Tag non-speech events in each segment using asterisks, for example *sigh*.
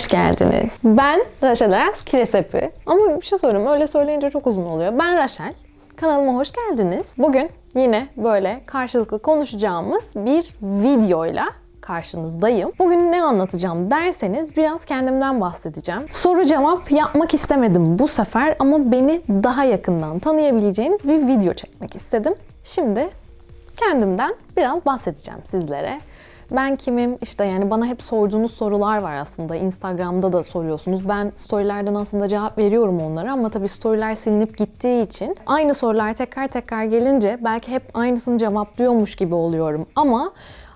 Hoş geldiniz. Ben Raşel Eres Kiresepi. Ama bir şey söyleyeyim, öyle söyleyince çok uzun oluyor. Ben Raşel, kanalıma hoş geldiniz. Bugün yine böyle karşılıklı konuşacağımız bir videoyla karşınızdayım. Bugün ne anlatacağım derseniz biraz kendimden bahsedeceğim. Soru cevap yapmak istemedim bu sefer ama beni daha yakından tanıyabileceğiniz bir video çekmek istedim. Şimdi kendimden biraz bahsedeceğim sizlere. Ben kimim? İşte yani bana hep sorduğunuz sorular var aslında. Instagram'da da soruyorsunuz. Ben storylerden aslında cevap veriyorum onlara ama tabii storyler silinip gittiği için aynı sorular tekrar tekrar gelince belki hep aynısını cevaplıyormuş gibi oluyorum. Ama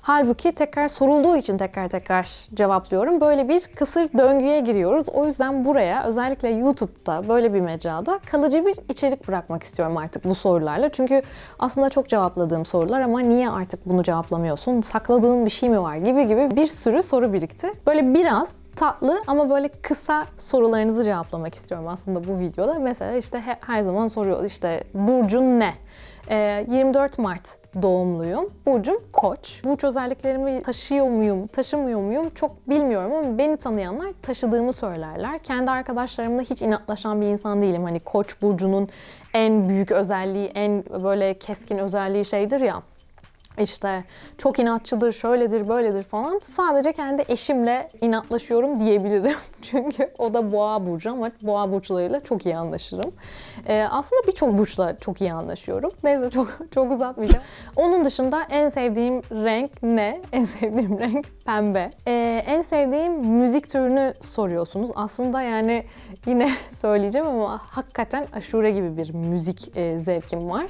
Halbuki tekrar sorulduğu için tekrar tekrar cevaplıyorum. Böyle bir kısır döngüye giriyoruz. O yüzden buraya özellikle YouTube'da böyle bir mecrada kalıcı bir içerik bırakmak istiyorum artık bu sorularla. Çünkü aslında çok cevapladığım sorular ama niye artık bunu cevaplamıyorsun? Sakladığın bir şey mi var gibi gibi bir sürü soru birikti. Böyle biraz tatlı ama böyle kısa sorularınızı cevaplamak istiyorum aslında bu videoda. Mesela işte her zaman soruyor işte burcun ne? 24 Mart doğumluyum. Burcum Koç. Burç özelliklerimi taşıyor muyum, taşımıyor muyum çok bilmiyorum ama beni tanıyanlar taşıdığımı söylerler. Kendi arkadaşlarımla hiç inatlaşan bir insan değilim. Hani Koç burcunun en büyük özelliği, en böyle keskin özelliği şeydir ya işte çok inatçıdır, şöyledir, böyledir falan. Sadece kendi eşimle inatlaşıyorum diyebilirim. *laughs* Çünkü o da boğa burcu ama boğa burçlarıyla çok iyi anlaşırım. Ee, aslında birçok burçla çok iyi anlaşıyorum. Neyse çok çok uzatmayacağım. Onun dışında en sevdiğim renk ne? En sevdiğim *laughs* renk pembe. Ee, en sevdiğim müzik türünü soruyorsunuz. Aslında yani yine *laughs* söyleyeceğim ama hakikaten aşure gibi bir müzik e, zevkim var.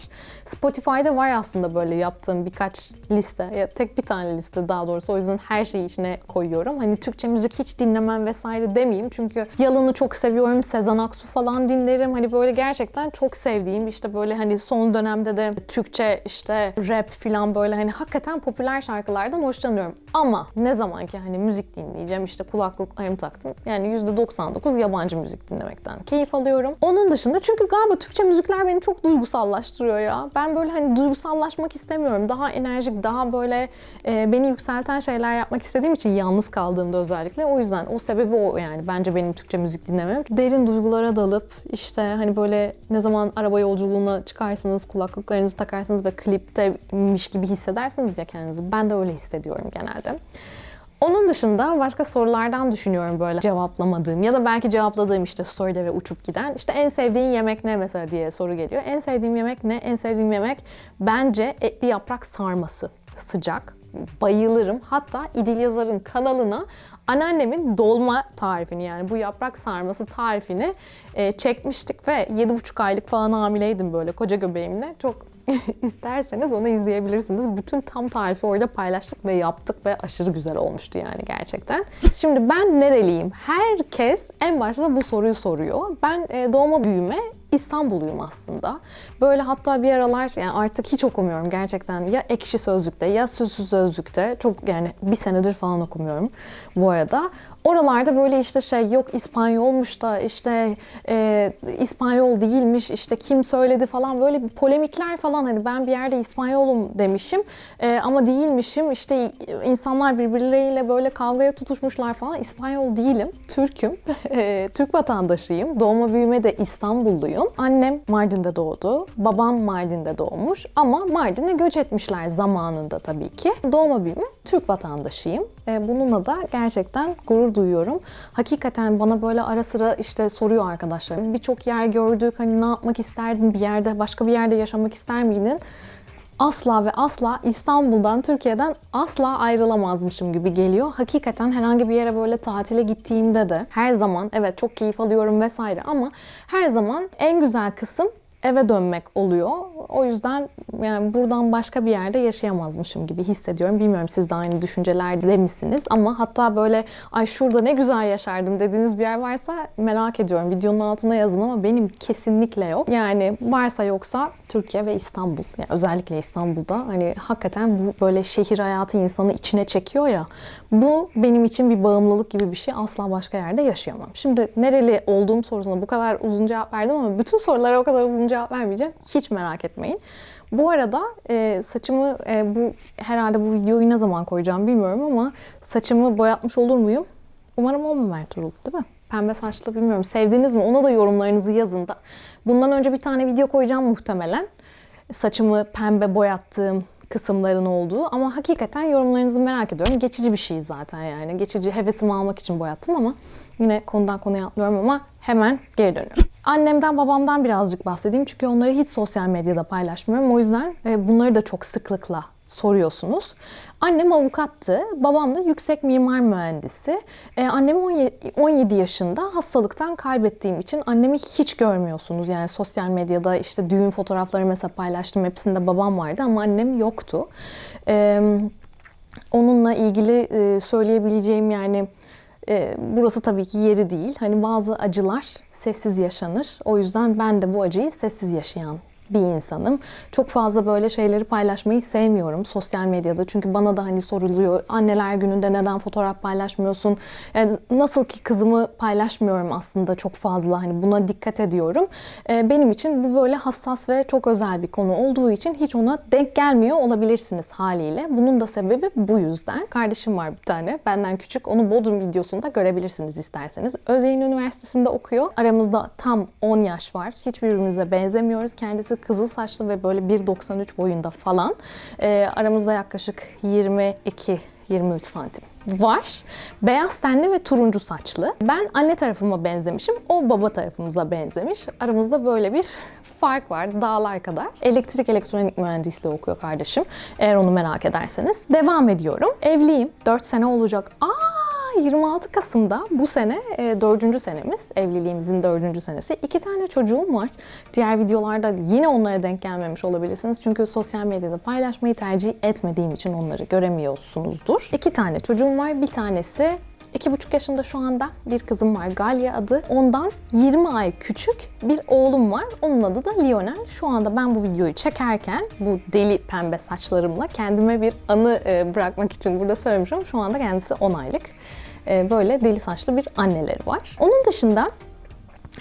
Spotify'da var aslında böyle yaptığım birkaç liste. Ya tek bir tane liste daha doğrusu. O yüzden her şeyi içine koyuyorum. Hani Türkçe müzik hiç dinlemem vesaire demeyeyim. Çünkü Yalın'ı çok seviyorum. Sezen Aksu falan dinlerim. Hani böyle gerçekten çok sevdiğim işte böyle hani son dönemde de Türkçe işte rap falan böyle hani hakikaten popüler şarkılardan hoşlanıyorum. Ama ne zaman ki hani müzik dinleyeceğim işte kulaklıklarımı taktım. Yani %99 yabancı müzik dinlemekten keyif alıyorum. Onun dışında çünkü galiba Türkçe müzikler beni çok duygusallaştırıyor ya. Ben böyle hani duygusallaşmak istemiyorum. Daha enerjik, daha böyle e, beni yükselten şeyler yapmak istediğim için yalnız kaldığımda özellikle. O yüzden o sebebi o yani. Bence benim Türkçe müzik dinlemem. Derin duygulara dalıp işte hani böyle ne zaman araba yolculuğuna çıkarsınız, kulaklıklarınızı takarsınız ve kliptemiş gibi hissedersiniz ya kendinizi. Ben de öyle hissediyorum genelde. Onun dışında başka sorulardan düşünüyorum böyle cevaplamadığım ya da belki cevapladığım işte story'de ve uçup giden. İşte en sevdiğin yemek ne mesela diye soru geliyor. En sevdiğim yemek ne? En sevdiğim yemek bence etli yaprak sarması. Sıcak. Bayılırım. Hatta İdil Yazar'ın kanalına anneannemin dolma tarifini yani bu yaprak sarması tarifini e, çekmiştik ve 7,5 aylık falan hamileydim böyle koca göbeğimle. Çok *laughs* isterseniz onu izleyebilirsiniz. Bütün tam tarifi orada paylaştık ve yaptık ve aşırı güzel olmuştu yani gerçekten. *laughs* Şimdi ben nereliyim? Herkes en başta bu soruyu soruyor. Ben e, doğma büyüme İstanbulluyum aslında. Böyle hatta bir aralar yani artık hiç okumuyorum gerçekten. Ya ekşi sözlükte ya süzsüz sözlükte. Çok yani bir senedir falan okumuyorum bu arada. Oralarda böyle işte şey yok İspanyolmuş da işte e, İspanyol değilmiş işte kim söyledi falan böyle polemikler falan hani ben bir yerde İspanyolum demişim e, ama değilmişim işte insanlar birbirleriyle böyle kavgaya tutuşmuşlar falan İspanyol değilim Türk'üm *laughs* e, Türk vatandaşıyım doğma büyüme de İstanbulluyum annem Mardin'de doğdu babam Mardin'de doğmuş ama Mardin'e göç etmişler zamanında tabii ki doğma büyüme Türk vatandaşıyım e, bununla da gerçekten gurur duyuyorum. Hakikaten bana böyle ara sıra işte soruyor arkadaşlarım. Birçok yer gördük. Hani ne yapmak isterdin? Bir yerde, başka bir yerde yaşamak ister miydin? Asla ve asla İstanbul'dan, Türkiye'den asla ayrılamazmışım gibi geliyor. Hakikaten herhangi bir yere böyle tatile gittiğimde de her zaman evet çok keyif alıyorum vesaire ama her zaman en güzel kısım eve dönmek oluyor. O yüzden yani buradan başka bir yerde yaşayamazmışım gibi hissediyorum. Bilmiyorum siz de aynı düşüncelerde misiniz ama hatta böyle ay şurada ne güzel yaşardım dediğiniz bir yer varsa merak ediyorum. Videonun altına yazın ama benim kesinlikle yok. Yani varsa yoksa Türkiye ve İstanbul. Yani özellikle İstanbul'da hani hakikaten bu böyle şehir hayatı insanı içine çekiyor ya. Bu benim için bir bağımlılık gibi bir şey. Asla başka yerde yaşayamam. Şimdi nereli olduğum sorusuna bu kadar uzun cevap verdim ama bütün sorulara o kadar uzun cevap vermeyeceğim. Hiç merak etmeyin. Bu arada e, saçımı e, bu herhalde bu videoyu ne zaman koyacağım bilmiyorum ama saçımı boyatmış olur muyum? Umarım olmam Ertuğrul değil mi? Pembe saçlı bilmiyorum. Sevdiniz mi? Ona da yorumlarınızı yazın da. Bundan önce bir tane video koyacağım muhtemelen. Saçımı pembe boyattığım kısımların olduğu ama hakikaten yorumlarınızı merak ediyorum. Geçici bir şey zaten yani. Geçici hevesimi almak için boyattım ama yine konudan konuya atlıyorum ama hemen geri dönüyorum. Annemden babamdan birazcık bahsedeyim çünkü onları hiç sosyal medyada paylaşmıyorum. O yüzden e, bunları da çok sıklıkla soruyorsunuz. Annem avukattı, babam da yüksek mimar mühendisi. Ee, annemi 17, 17 yaşında hastalıktan kaybettiğim için annemi hiç görmüyorsunuz. Yani sosyal medyada işte düğün fotoğrafları mesela paylaştım. Hepsinde babam vardı ama annem yoktu. Ee, onunla ilgili e, söyleyebileceğim yani e, burası tabii ki yeri değil. Hani bazı acılar sessiz yaşanır. O yüzden ben de bu acıyı sessiz yaşayan bir insanım. Çok fazla böyle şeyleri paylaşmayı sevmiyorum sosyal medyada. Çünkü bana da hani soruluyor anneler gününde neden fotoğraf paylaşmıyorsun? Yani nasıl ki kızımı paylaşmıyorum aslında çok fazla hani buna dikkat ediyorum. Benim için bu böyle hassas ve çok özel bir konu olduğu için hiç ona denk gelmiyor olabilirsiniz haliyle. Bunun da sebebi bu yüzden. Kardeşim var bir tane benden küçük. Onu Bodrum videosunda görebilirsiniz isterseniz. Özyeğin Üniversitesi'nde okuyor. Aramızda tam 10 yaş var. Hiçbirbirimize benzemiyoruz. Kendisi kızıl saçlı ve böyle 1.93 boyunda falan. Ee, aramızda yaklaşık 22 23 santim var. Beyaz tenli ve turuncu saçlı. Ben anne tarafıma benzemişim. O baba tarafımıza benzemiş. Aramızda böyle bir fark var. Dağlar kadar. Elektrik elektronik mühendisliği okuyor kardeşim. Eğer onu merak ederseniz. Devam ediyorum. Evliyim. 4 sene olacak. Aa 26 Kasım'da bu sene e, dördüncü senemiz. Evliliğimizin dördüncü senesi. İki tane çocuğum var. Diğer videolarda yine onlara denk gelmemiş olabilirsiniz. Çünkü sosyal medyada paylaşmayı tercih etmediğim için onları göremiyorsunuzdur. İki tane çocuğum var. Bir tanesi İki buçuk yaşında şu anda bir kızım var Galya adı. Ondan 20 ay küçük bir oğlum var. Onun adı da Lionel. Şu anda ben bu videoyu çekerken bu deli pembe saçlarımla kendime bir anı e, bırakmak için burada söylemişim. Şu anda kendisi 10 aylık. E, böyle deli saçlı bir anneleri var. Onun dışında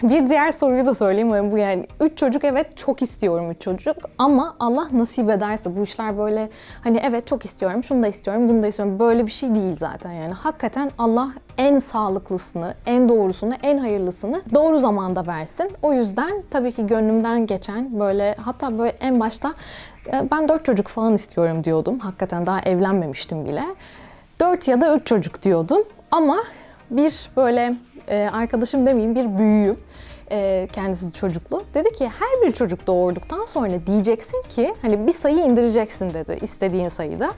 bir diğer soruyu da söyleyeyim. Bu yani üç çocuk evet çok istiyorum üç çocuk ama Allah nasip ederse bu işler böyle hani evet çok istiyorum şunu da istiyorum bunu da istiyorum böyle bir şey değil zaten yani. Hakikaten Allah en sağlıklısını, en doğrusunu, en hayırlısını doğru zamanda versin. O yüzden tabii ki gönlümden geçen böyle hatta böyle en başta e, ben dört çocuk falan istiyorum diyordum. Hakikaten daha evlenmemiştim bile. Dört ya da üç çocuk diyordum ama bir böyle e, arkadaşım demeyeyim bir büyüğüm e, kendisi çocuklu. Dedi ki her bir çocuk doğurduktan sonra diyeceksin ki hani bir sayı indireceksin dedi istediğin sayıda.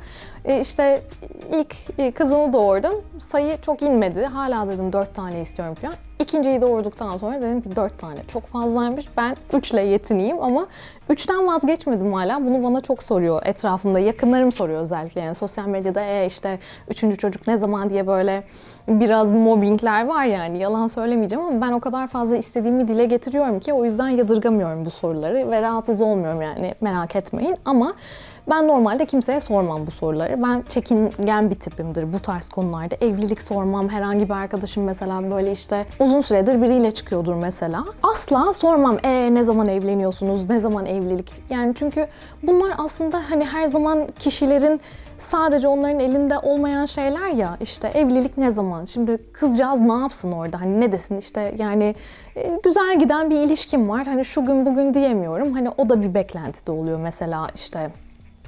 E, işte ilk e, kızımı doğurdum. Sayı çok inmedi. Hala dedim dört tane istiyorum falan. İkinciyi doğurduktan sonra dedim ki dört tane çok fazlaymış. Ben üçle yetineyim ama üçten vazgeçmedim hala. Bunu bana çok soruyor etrafımda. Yakınlarım soruyor özellikle. Yani sosyal medyada e işte üçüncü çocuk ne zaman diye böyle biraz mobbingler var yani. Yalan söylemeyeceğim ama ben o kadar fazla istediğimi dile getiriyorum ki o yüzden yadırgamıyorum bu soruları ve rahatsız olmuyorum yani merak etmeyin. Ama ben normalde kimseye sormam bu soruları. Ben çekingen bir tipimdir bu tarz konularda. Evlilik sormam. Herhangi bir arkadaşım mesela böyle işte uzun süredir biriyle çıkıyordur mesela. Asla sormam. E ne zaman evleniyorsunuz? Ne zaman evlilik? Yani çünkü bunlar aslında hani her zaman kişilerin sadece onların elinde olmayan şeyler ya işte evlilik ne zaman? Şimdi kızcağız ne yapsın orada? Hani ne desin işte yani e, güzel giden bir ilişkim var. Hani şu gün bugün diyemiyorum. Hani o da bir beklentide oluyor mesela işte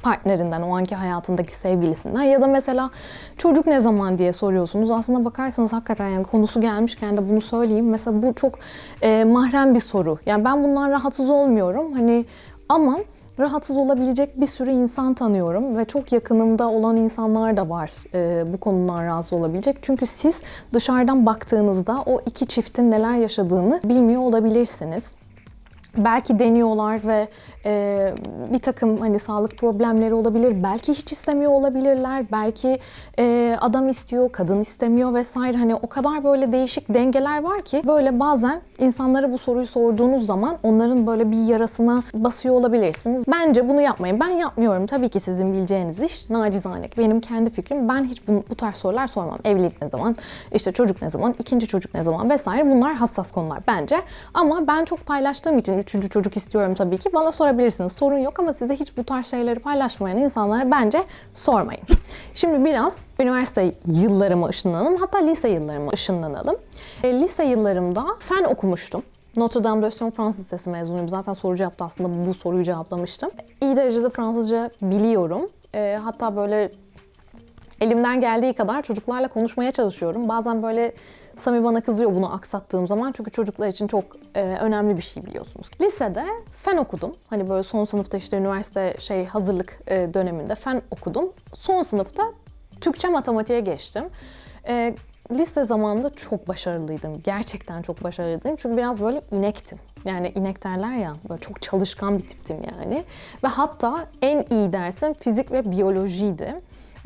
partnerinden, o anki hayatındaki sevgilisinden ya da mesela çocuk ne zaman diye soruyorsunuz. Aslında bakarsanız hakikaten yani konusu gelmişken de bunu söyleyeyim. Mesela bu çok e, mahrem bir soru. Yani ben bundan rahatsız olmuyorum. Hani ama rahatsız olabilecek bir sürü insan tanıyorum ve çok yakınımda olan insanlar da var e, bu konudan rahatsız olabilecek. Çünkü siz dışarıdan baktığınızda o iki çiftin neler yaşadığını bilmiyor olabilirsiniz belki deniyorlar ve e, bir takım hani sağlık problemleri olabilir. Belki hiç istemiyor olabilirler. Belki e, adam istiyor, kadın istemiyor vesaire. Hani o kadar böyle değişik dengeler var ki böyle bazen insanlara bu soruyu sorduğunuz zaman onların böyle bir yarasına basıyor olabilirsiniz. Bence bunu yapmayın. Ben yapmıyorum. Tabii ki sizin bileceğiniz iş. Nacizane. Benim kendi fikrim. Ben hiç bu, bu tarz sorular sormam. Evlilik ne zaman? İşte çocuk ne zaman? ikinci çocuk ne zaman? Vesaire. Bunlar hassas konular bence. Ama ben çok paylaştığım için üçüncü çocuk istiyorum tabii ki. Bana sorabilirsiniz. Sorun yok ama size hiç bu tarz şeyleri paylaşmayan insanlara bence sormayın. Şimdi biraz üniversite yıllarıma ışınlanalım. Hatta lise yıllarıma ışınlanalım. E, lise yıllarımda fen okumuştum. Notre Dame de Sion Fransız Lisesi mezunuyum. Zaten soru cevapta aslında bu soruyu cevaplamıştım. İyi derecede Fransızca biliyorum. E, hatta böyle elimden geldiği kadar çocuklarla konuşmaya çalışıyorum. Bazen böyle Sami bana kızıyor bunu aksattığım zaman çünkü çocuklar için çok e, önemli bir şey biliyorsunuz. Lisede fen okudum. Hani böyle son sınıfta işte üniversite şey hazırlık e, döneminde fen okudum. Son sınıfta Türkçe matematiğe geçtim. E, lise zamanında çok başarılıydım. Gerçekten çok başarılıydım. Çünkü biraz böyle inektim. Yani inek derler ya, böyle çok çalışkan bir tiptim yani. Ve hatta en iyi dersim fizik ve biyolojiydi.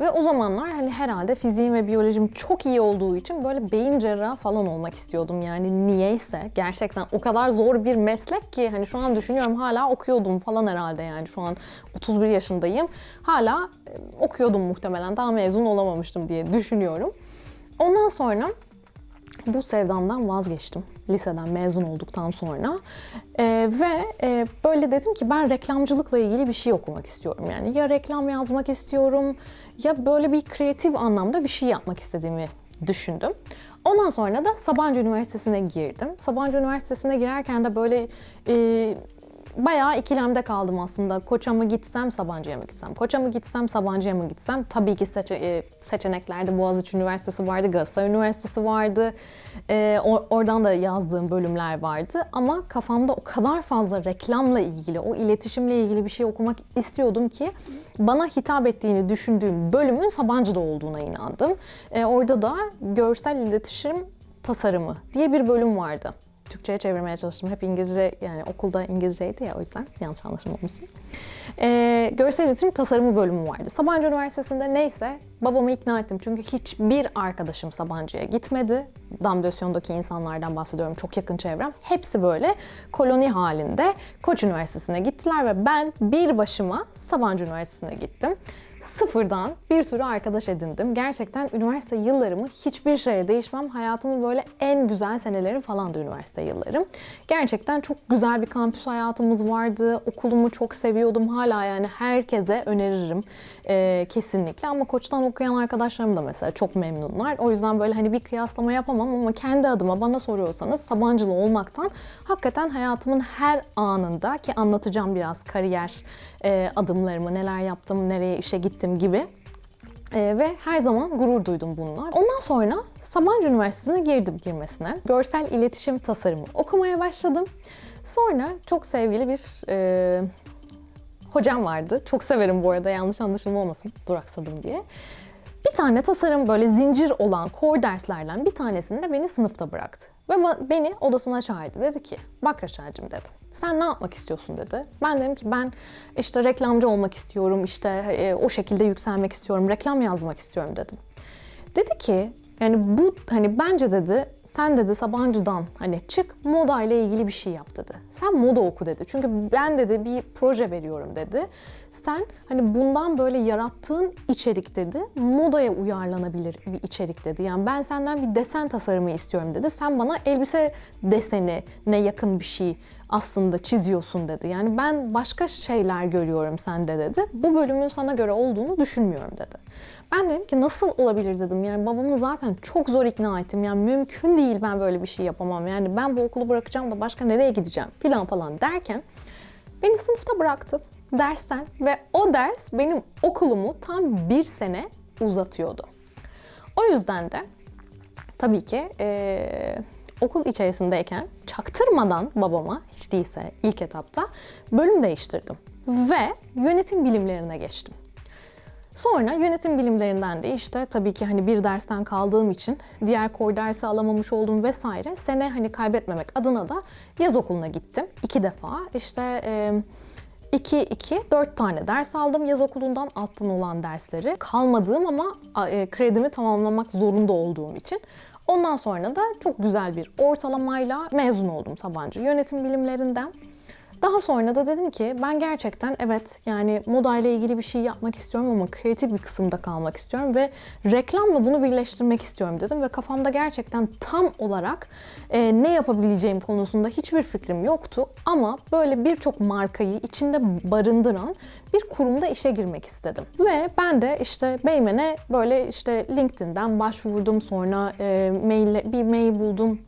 Ve o zamanlar hani herhalde fiziğim ve biyolojim çok iyi olduğu için böyle beyin cerrahı falan olmak istiyordum yani niyeyse. Gerçekten o kadar zor bir meslek ki hani şu an düşünüyorum hala okuyordum falan herhalde yani şu an 31 yaşındayım. Hala e, okuyordum muhtemelen daha mezun olamamıştım diye düşünüyorum. Ondan sonra bu sevdamdan vazgeçtim liseden mezun olduktan sonra Ee, ve e, böyle dedim ki ben reklamcılıkla ilgili bir şey okumak istiyorum yani ya reklam yazmak istiyorum ya böyle bir kreatif anlamda bir şey yapmak istediğimi düşündüm. Ondan sonra da Sabancı Üniversitesi'ne girdim. Sabancı Üniversitesi'ne girerken de böyle e, bayağı ikilemde kaldım aslında. Koç'a mı gitsem, Sabancı'ya mı gitsem? Koç'a mı gitsem, Sabancı'ya mı gitsem? Tabii ki seçe- e, seçeneklerde Boğaziçi Üniversitesi vardı, Galatasaray Üniversitesi vardı. E, or- oradan da yazdığım bölümler vardı. Ama kafamda o kadar fazla reklamla ilgili, o iletişimle ilgili bir şey okumak istiyordum ki bana hitap ettiğini düşündüğüm bölümün Sabancı'da olduğuna inandım. E, orada da görsel iletişim tasarımı diye bir bölüm vardı. Türkçe'ye çevirmeye çalıştım. Hep İngilizce yani okulda İngilizceydi ya o yüzden yanlış anlaşılmamışsın. Ee, görsel iletişim tasarımı bölümü vardı. Sabancı Üniversitesi'nde neyse babamı ikna ettim. Çünkü hiçbir arkadaşım Sabancı'ya gitmedi. Damdösyon'daki insanlardan bahsediyorum. Çok yakın çevrem. Hepsi böyle koloni halinde Koç Üniversitesi'ne gittiler ve ben bir başıma Sabancı Üniversitesi'ne gittim sıfırdan bir sürü arkadaş edindim. Gerçekten üniversite yıllarımı hiçbir şeye değişmem. Hayatımın böyle en güzel seneleri falandı üniversite yıllarım. Gerçekten çok güzel bir kampüs hayatımız vardı. Okulumu çok seviyordum. Hala yani herkese öneririm ee, kesinlikle. Ama koçtan okuyan arkadaşlarım da mesela çok memnunlar. O yüzden böyle hani bir kıyaslama yapamam ama kendi adıma bana soruyorsanız Sabancılı olmaktan hakikaten hayatımın her anında ki anlatacağım biraz kariyer e, adımlarımı, neler yaptım, nereye işe gittim gibi. E, ve her zaman gurur duydum bununla. Ondan sonra Sabancı Üniversitesi'ne girdim girmesine. Görsel iletişim tasarımı okumaya başladım. Sonra çok sevgili bir e, hocam vardı. Çok severim bu arada yanlış anlaşılma olmasın duraksadım diye. Bir tane tasarım böyle zincir olan core derslerden bir tanesinde beni sınıfta bıraktı. Ve beni odasına çağırdı. Dedi ki bak Yaşar'cığım dedi. Sen ne yapmak istiyorsun dedi. Ben dedim ki ben işte reklamcı olmak istiyorum. işte e, o şekilde yükselmek istiyorum. Reklam yazmak istiyorum dedim. Dedi ki yani bu hani bence dedi sen dedi Sabancı'dan hani çık moda ile ilgili bir şey yap dedi. Sen moda oku dedi. Çünkü ben dedi bir proje veriyorum dedi. Sen hani bundan böyle yarattığın içerik dedi modaya uyarlanabilir bir içerik dedi. Yani ben senden bir desen tasarımı istiyorum dedi. Sen bana elbise deseni ne yakın bir şey aslında çiziyorsun dedi. Yani ben başka şeyler görüyorum sende dedi. Bu bölümün sana göre olduğunu düşünmüyorum dedi. Ben dedim ki nasıl olabilir dedim. Yani babamı zaten çok zor ikna ettim. Yani mümkün değil ben böyle bir şey yapamam. Yani ben bu okulu bırakacağım da başka nereye gideceğim falan falan derken beni sınıfta bıraktı dersten ve o ders benim okulumu tam bir sene uzatıyordu. O yüzden de tabii ki eee, okul içerisindeyken çaktırmadan babama hiç değilse ilk etapta bölüm değiştirdim ve yönetim bilimlerine geçtim. Sonra yönetim bilimlerinden de işte tabii ki hani bir dersten kaldığım için diğer koy dersi alamamış oldum vesaire. Sene hani kaybetmemek adına da yaz okuluna gittim. iki defa işte e, 2 2 4 tane ders aldım yaz okulundan alttan olan dersleri. Kalmadığım ama e, kredimi tamamlamak zorunda olduğum için. Ondan sonra da çok güzel bir ortalamayla mezun oldum Sabancı Yönetim Bilimlerinden. Daha sonra da dedim ki ben gerçekten evet yani moda ile ilgili bir şey yapmak istiyorum ama kreatif bir kısımda kalmak istiyorum ve reklamla bunu birleştirmek istiyorum dedim ve kafamda gerçekten tam olarak e, ne yapabileceğim konusunda hiçbir fikrim yoktu ama böyle birçok markayı içinde barındıran bir kurumda işe girmek istedim. Ve ben de işte Beymen'e böyle işte LinkedIn'den başvurdum sonra e, maille, bir mail buldum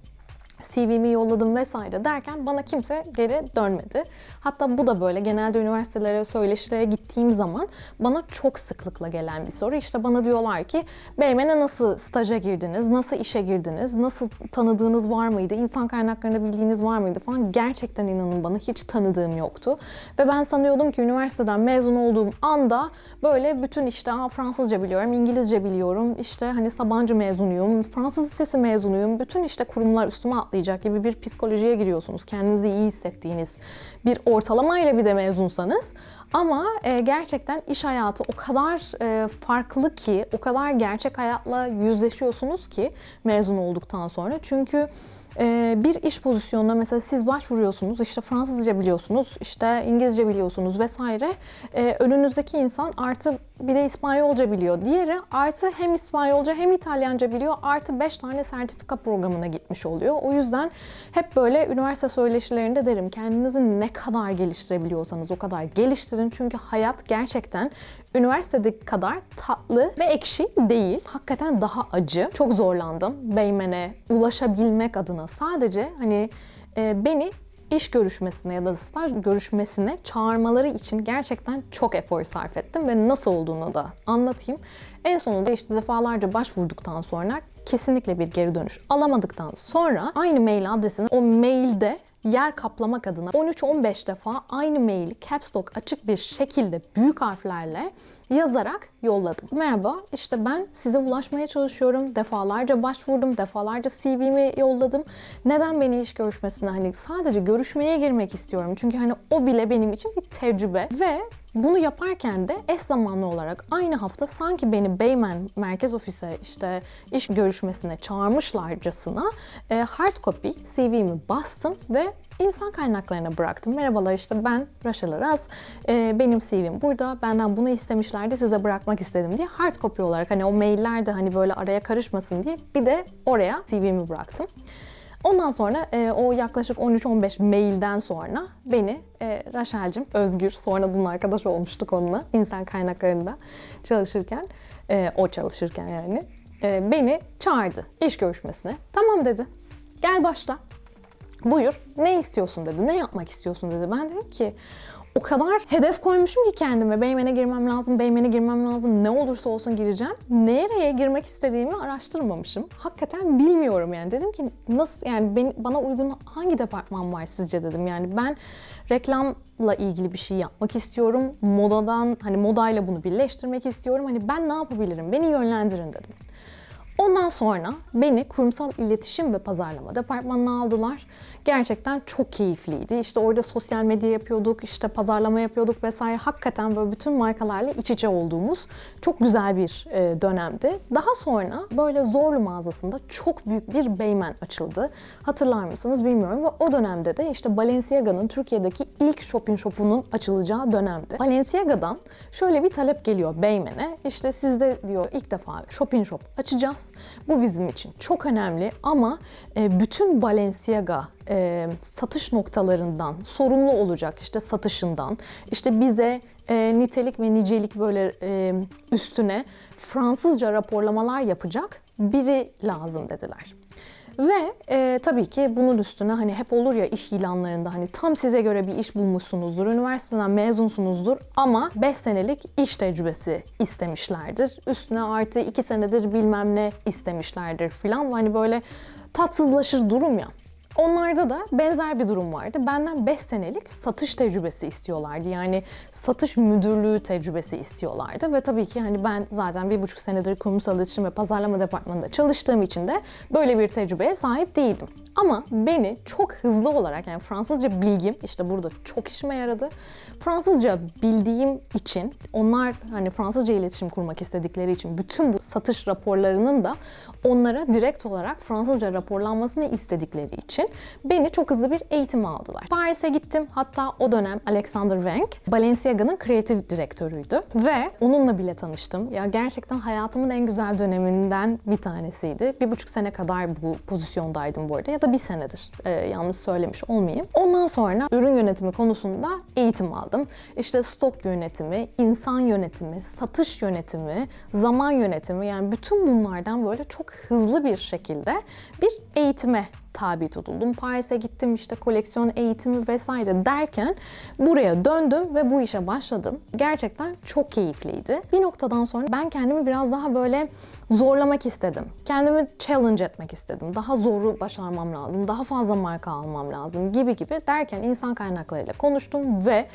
CV'mi yolladım vesaire derken bana kimse geri dönmedi. Hatta bu da böyle genelde üniversitelere, söyleşilere gittiğim zaman bana çok sıklıkla gelen bir soru. İşte bana diyorlar ki Beymen'e nasıl staja girdiniz, nasıl işe girdiniz, nasıl tanıdığınız var mıydı, insan kaynaklarında bildiğiniz var mıydı falan. Gerçekten inanın bana hiç tanıdığım yoktu. Ve ben sanıyordum ki üniversiteden mezun olduğum anda böyle bütün işte Fransızca biliyorum, İngilizce biliyorum, işte hani Sabancı mezunuyum, Fransız Lisesi mezunuyum, bütün işte kurumlar üstüme atlayacak gibi bir psikolojiye giriyorsunuz. Kendinizi iyi hissettiğiniz bir ortalamayla bir de mezunsanız. Ama e, gerçekten iş hayatı o kadar e, farklı ki, o kadar gerçek hayatla yüzleşiyorsunuz ki mezun olduktan sonra. Çünkü e, bir iş pozisyonuna mesela siz başvuruyorsunuz, işte Fransızca biliyorsunuz, işte İngilizce biliyorsunuz vesaire. E, önünüzdeki insan artı bir de İspanyolca biliyor. Diğeri artı hem İspanyolca hem İtalyanca biliyor. Artı 5 tane sertifika programına gitmiş oluyor. O yüzden hep böyle üniversite söyleşilerinde derim kendinizi ne kadar geliştirebiliyorsanız o kadar geliştirin. Çünkü hayat gerçekten üniversitedeki kadar tatlı ve ekşi değil. Hakikaten daha acı. Çok zorlandım Beymen'e ulaşabilmek adına. Sadece hani e, beni iş görüşmesine ya da staj görüşmesine çağırmaları için gerçekten çok efor sarf ettim ve nasıl olduğunu da anlatayım. En sonunda işte defalarca başvurduktan sonra kesinlikle bir geri dönüş alamadıktan sonra aynı mail adresini o mailde yer kaplamak adına 13-15 defa aynı maili caps lock açık bir şekilde büyük harflerle yazarak yolladım. Merhaba, işte ben size ulaşmaya çalışıyorum. Defalarca başvurdum, defalarca CV'mi yolladım. Neden beni iş görüşmesine hani sadece görüşmeye girmek istiyorum. Çünkü hani o bile benim için bir tecrübe ve bunu yaparken de eş zamanlı olarak aynı hafta sanki beni Beymen merkez ofise işte iş görüşmesine çağırmışlarcasına e, hard copy CV'mi bastım ve insan kaynaklarına bıraktım. Merhabalar işte ben Raşel Aras. E, benim CV'm burada. Benden bunu istemişlerdi. Size bırakmak istedim diye hard copy olarak hani o mailler de hani böyle araya karışmasın diye bir de oraya CV'mi bıraktım. Ondan sonra e, o yaklaşık 13-15 mailden sonra beni e, Raşel'cim, Özgür, sonra bunun arkadaş olmuştuk onunla insan kaynaklarında çalışırken, e, o çalışırken yani, e, beni çağırdı iş görüşmesine. Tamam dedi, gel başla. Buyur, ne istiyorsun dedi, ne yapmak istiyorsun dedi. Ben dedim ki o kadar hedef koymuşum ki kendime. Beymen'e girmem lazım, Beymen'e girmem lazım. Ne olursa olsun gireceğim. Nereye girmek istediğimi araştırmamışım. Hakikaten bilmiyorum yani. Dedim ki nasıl yani beni, bana uygun hangi departman var sizce dedim. Yani ben reklamla ilgili bir şey yapmak istiyorum. Modadan hani modayla bunu birleştirmek istiyorum. Hani ben ne yapabilirim? Beni yönlendirin dedim. Ondan sonra beni kurumsal iletişim ve pazarlama departmanına aldılar. Gerçekten çok keyifliydi. İşte orada sosyal medya yapıyorduk, işte pazarlama yapıyorduk vesaire. Hakikaten böyle bütün markalarla iç içe olduğumuz çok güzel bir e, dönemdi. Daha sonra böyle Zorlu mağazasında çok büyük bir Beymen açıldı. Hatırlar mısınız bilmiyorum ve o dönemde de işte Balenciaga'nın Türkiye'deki ilk shopping shop'unun açılacağı dönemdi. Balenciaga'dan şöyle bir talep geliyor Beymen'e. İşte sizde diyor ilk defa shopping shop açacağız. Bu bizim için çok önemli ama e, bütün Balenciaga e, satış noktalarından sorumlu olacak işte satışından işte bize e, nitelik ve nicelik böyle e, üstüne Fransızca raporlamalar yapacak biri lazım dediler. Ve e, tabii ki bunun üstüne hani hep olur ya iş ilanlarında hani tam size göre bir iş bulmuşsunuzdur, üniversiteden mezunsunuzdur ama 5 senelik iş tecrübesi istemişlerdir. Üstüne artı 2 senedir bilmem ne istemişlerdir filan. Hani böyle tatsızlaşır durum ya. Onlarda da benzer bir durum vardı. Benden 5 senelik satış tecrübesi istiyorlardı. Yani satış müdürlüğü tecrübesi istiyorlardı. Ve tabii ki hani ben zaten bir buçuk senedir kurumsal iletişim ve pazarlama departmanında çalıştığım için de böyle bir tecrübeye sahip değildim. Ama beni çok hızlı olarak yani Fransızca bilgim işte burada çok işime yaradı. Fransızca bildiğim için onlar hani Fransızca iletişim kurmak istedikleri için bütün bu satış raporlarının da onlara direkt olarak Fransızca raporlanmasını istedikleri için için beni çok hızlı bir eğitim aldılar. Paris'e gittim. Hatta o dönem Alexander Wang, Balenciaga'nın kreatif direktörüydü. Ve onunla bile tanıştım. Ya gerçekten hayatımın en güzel döneminden bir tanesiydi. Bir buçuk sene kadar bu pozisyondaydım bu arada. Ya da bir senedir. Ee, yanlış söylemiş olmayayım. Ondan sonra ürün yönetimi konusunda eğitim aldım. İşte stok yönetimi, insan yönetimi, satış yönetimi, zaman yönetimi yani bütün bunlardan böyle çok hızlı bir şekilde bir eğitime tabi tutuldum. Paris'e gittim işte koleksiyon eğitimi vesaire derken buraya döndüm ve bu işe başladım. Gerçekten çok keyifliydi. Bir noktadan sonra ben kendimi biraz daha böyle zorlamak istedim. Kendimi challenge etmek istedim. Daha zoru başarmam lazım. Daha fazla marka almam lazım gibi gibi derken insan kaynaklarıyla konuştum ve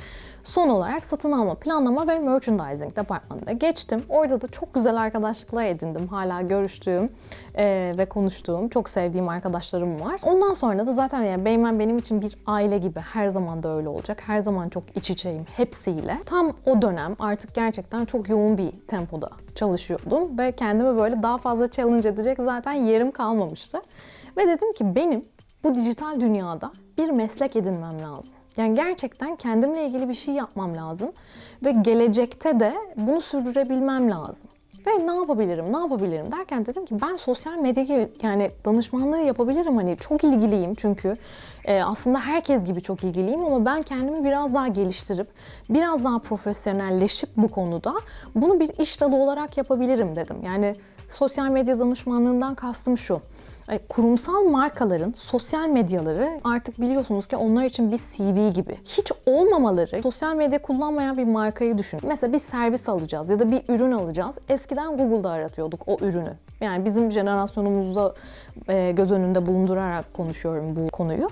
son olarak satın alma, planlama ve merchandising departmanına geçtim. Orada da çok güzel arkadaşlıklar edindim. Hala görüştüğüm e, ve konuştuğum, çok sevdiğim arkadaşlarım var. Ondan sonra da zaten yani Beymen benim için bir aile gibi. Her zaman da öyle olacak. Her zaman çok iç içeyim hepsiyle. Tam o dönem artık gerçekten çok yoğun bir tempoda çalışıyordum ve kendimi böyle daha fazla challenge edecek zaten yerim kalmamıştı. Ve dedim ki benim bu dijital dünyada bir meslek edinmem lazım. Yani gerçekten kendimle ilgili bir şey yapmam lazım ve gelecekte de bunu sürdürebilmem lazım. Ve ne yapabilirim, ne yapabilirim derken dedim ki ben sosyal medyayı yani danışmanlığı yapabilirim. Hani çok ilgiliyim çünkü e, aslında herkes gibi çok ilgiliyim ama ben kendimi biraz daha geliştirip biraz daha profesyonelleşip bu konuda bunu bir iş dalı olarak yapabilirim dedim. Yani sosyal medya danışmanlığından kastım şu. Kurumsal markaların sosyal medyaları artık biliyorsunuz ki onlar için bir CV gibi. Hiç olmamaları, sosyal medya kullanmayan bir markayı düşün. Mesela bir servis alacağız ya da bir ürün alacağız. Eskiden Google'da aratıyorduk o ürünü. Yani bizim jenerasyonumuzda e, göz önünde bulundurarak konuşuyorum bu konuyu.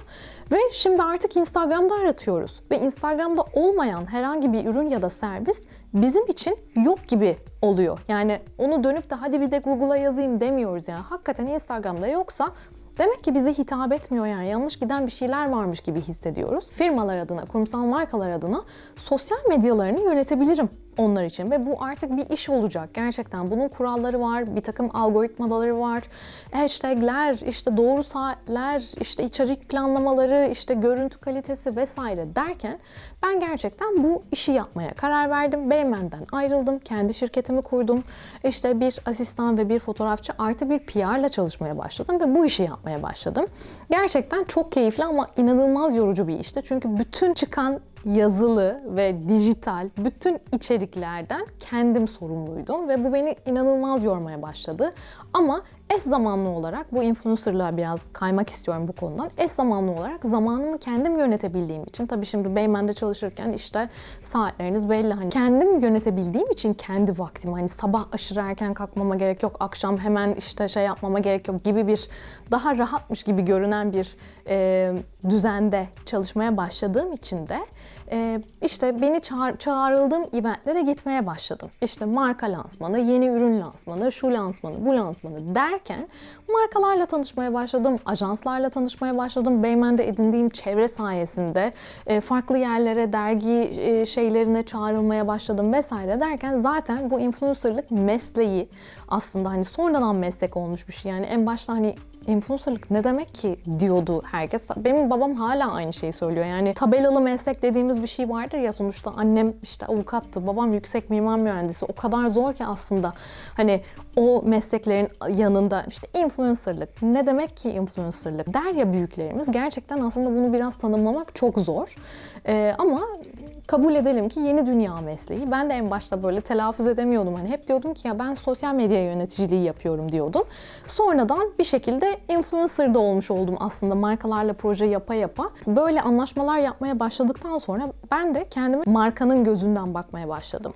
Ve şimdi artık Instagram'da aratıyoruz. Ve Instagram'da olmayan herhangi bir ürün ya da servis bizim için yok gibi oluyor. Yani onu dönüp de hadi bir de Google'a yazayım demiyoruz yani. Hakikaten Instagram'da yoksa Demek ki bize hitap etmiyor yani yanlış giden bir şeyler varmış gibi hissediyoruz. Firmalar adına, kurumsal markalar adına sosyal medyalarını yönetebilirim onlar için ve bu artık bir iş olacak. Gerçekten bunun kuralları var, bir takım algoritmaları var. Hashtagler, işte doğru saatler, işte içerik planlamaları, işte görüntü kalitesi vesaire derken ben gerçekten bu işi yapmaya karar verdim. Beymen'den ayrıldım, kendi şirketimi kurdum. İşte bir asistan ve bir fotoğrafçı artı bir PR'la çalışmaya başladım ve bu işi yapmaya başladım. Gerçekten çok keyifli ama inanılmaz yorucu bir işti. Çünkü bütün çıkan yazılı ve dijital bütün içeriklerden kendim sorumluydum ve bu beni inanılmaz yormaya başladı. Ama eş zamanlı olarak bu influencerlığa biraz kaymak istiyorum bu konudan. Eş zamanlı olarak zamanımı kendim yönetebildiğim için tabii şimdi Beymen'de çalışırken işte saatleriniz belli hani kendim yönetebildiğim için kendi vaktim hani sabah aşırı erken kalkmama gerek yok akşam hemen işte şey yapmama gerek yok gibi bir daha rahatmış gibi görünen bir e, düzende çalışmaya başladığım için de e, işte beni çağır, çağrıldığım eventlere gitmeye başladım. İşte marka lansmanı, yeni ürün lansmanı, şu lansmanı, bu lansmanı derken markalarla tanışmaya başladım, ajanslarla tanışmaya başladım. Beymen'de edindiğim çevre sayesinde e, farklı yerlere, dergi e, şeylerine çağrılmaya başladım vesaire derken zaten bu influencerlık mesleği aslında hani sonradan meslek olmuş bir şey. Yani en başta hani influencerlık ne demek ki diyordu herkes. Benim babam hala aynı şeyi söylüyor. Yani tabelalı meslek dediğimiz bir şey vardır ya sonuçta annem işte avukattı, babam yüksek mimar mühendisi. O kadar zor ki aslında hani o mesleklerin yanında işte influencerlık ne demek ki influencerlık der ya büyüklerimiz. Gerçekten aslında bunu biraz tanımlamak çok zor. Ee, ama kabul edelim ki yeni dünya mesleği. Ben de en başta böyle telaffuz edemiyordum. Hani hep diyordum ki ya ben sosyal medya yöneticiliği yapıyorum diyordum. Sonradan bir şekilde influencer da olmuş oldum aslında markalarla proje yapa yapa. Böyle anlaşmalar yapmaya başladıktan sonra ben de kendime markanın gözünden bakmaya başladım.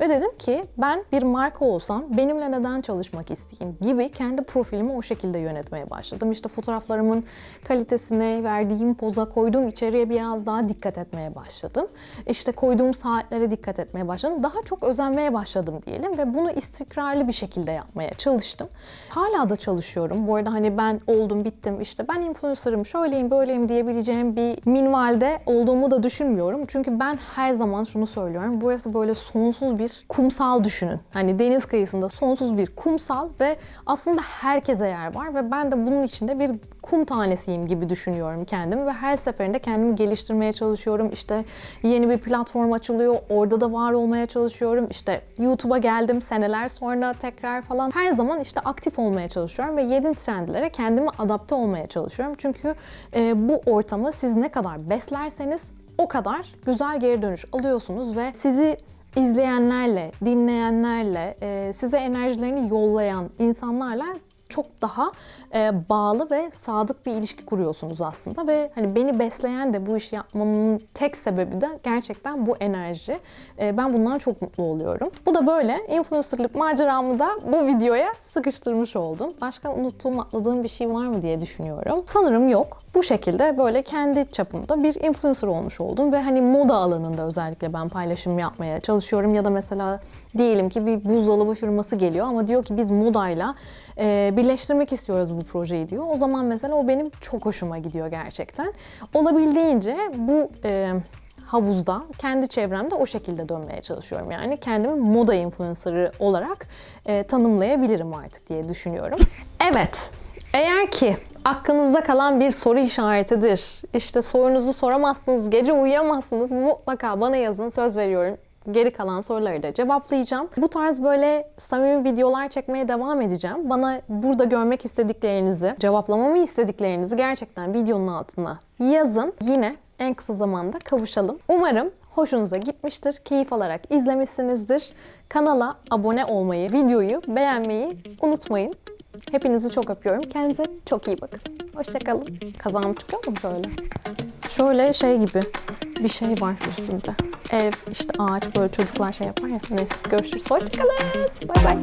Ve dedim ki ben bir marka olsam benimle neden çalışmak isteyeyim gibi kendi profilimi o şekilde yönetmeye başladım. İşte fotoğraflarımın kalitesine, verdiğim poza, koyduğum içeriğe biraz daha dikkat etmeye başladım. İşte koyduğum saatlere dikkat etmeye başladım. Daha çok özenmeye başladım diyelim ve bunu istikrarlı bir şekilde yapmaya çalıştım. Hala da çalışıyorum. Bu arada hani ben oldum bittim işte ben influencer'ım şöyleyim böyleyim diyebileceğim bir minvalde olduğumu da düşünmüyorum. Çünkü ben her zaman şunu söylüyorum. Burası böyle sonsuz bir kumsal düşünün. Hani deniz kıyısında sonsuz bir kumsal ve aslında herkese yer var ve ben de bunun içinde bir kum tanesiyim gibi düşünüyorum kendimi ve her seferinde kendimi geliştirmeye çalışıyorum. İşte yeni bir platform açılıyor, orada da var olmaya çalışıyorum. İşte YouTube'a geldim seneler sonra tekrar falan. Her zaman işte aktif olmaya çalışıyorum ve yeni trendlere kendimi adapte olmaya çalışıyorum. Çünkü e, bu ortamı siz ne kadar beslerseniz o kadar güzel geri dönüş alıyorsunuz ve sizi izleyenlerle, dinleyenlerle, e, size enerjilerini yollayan insanlarla çok daha e, bağlı ve sadık bir ilişki kuruyorsunuz aslında ve hani beni besleyen de bu işi yapmamın tek sebebi de gerçekten bu enerji. E, ben bundan çok mutlu oluyorum. Bu da böyle influencerlık maceramı da bu videoya sıkıştırmış oldum. Başka unuttuğum, atladığım bir şey var mı diye düşünüyorum. Sanırım yok. Bu şekilde böyle kendi çapımda bir influencer olmuş oldum ve hani moda alanında özellikle ben paylaşım yapmaya çalışıyorum ya da mesela diyelim ki bir buzdolabı firması geliyor ama diyor ki biz modayla e, birleştirmek istiyoruz bu projeyi diyor. O zaman mesela o benim çok hoşuma gidiyor gerçekten. Olabildiğince bu e, havuzda, kendi çevremde o şekilde dönmeye çalışıyorum. Yani kendimi moda influencer'ı olarak e, tanımlayabilirim artık diye düşünüyorum. Evet, eğer ki aklınızda kalan bir soru işaretidir, işte sorunuzu soramazsınız, gece uyuyamazsınız mutlaka bana yazın, söz veriyorum. Geri kalan soruları da cevaplayacağım. Bu tarz böyle samimi videolar çekmeye devam edeceğim. Bana burada görmek istediklerinizi, cevaplamamı istediklerinizi gerçekten videonun altına yazın. Yine en kısa zamanda kavuşalım. Umarım hoşunuza gitmiştir, keyif alarak izlemişsinizdir. Kanala abone olmayı, videoyu beğenmeyi unutmayın. Hepinizi çok öpüyorum. Kendinize çok iyi bakın. Hoşçakalın. Kazağım çıkıyor mu böyle? Şöyle şey gibi bir şey var üstünde. Ev, işte ağaç böyle çocuklar şey yapar ya. Neyse görüşürüz. Hoşçakalın. Bay bay.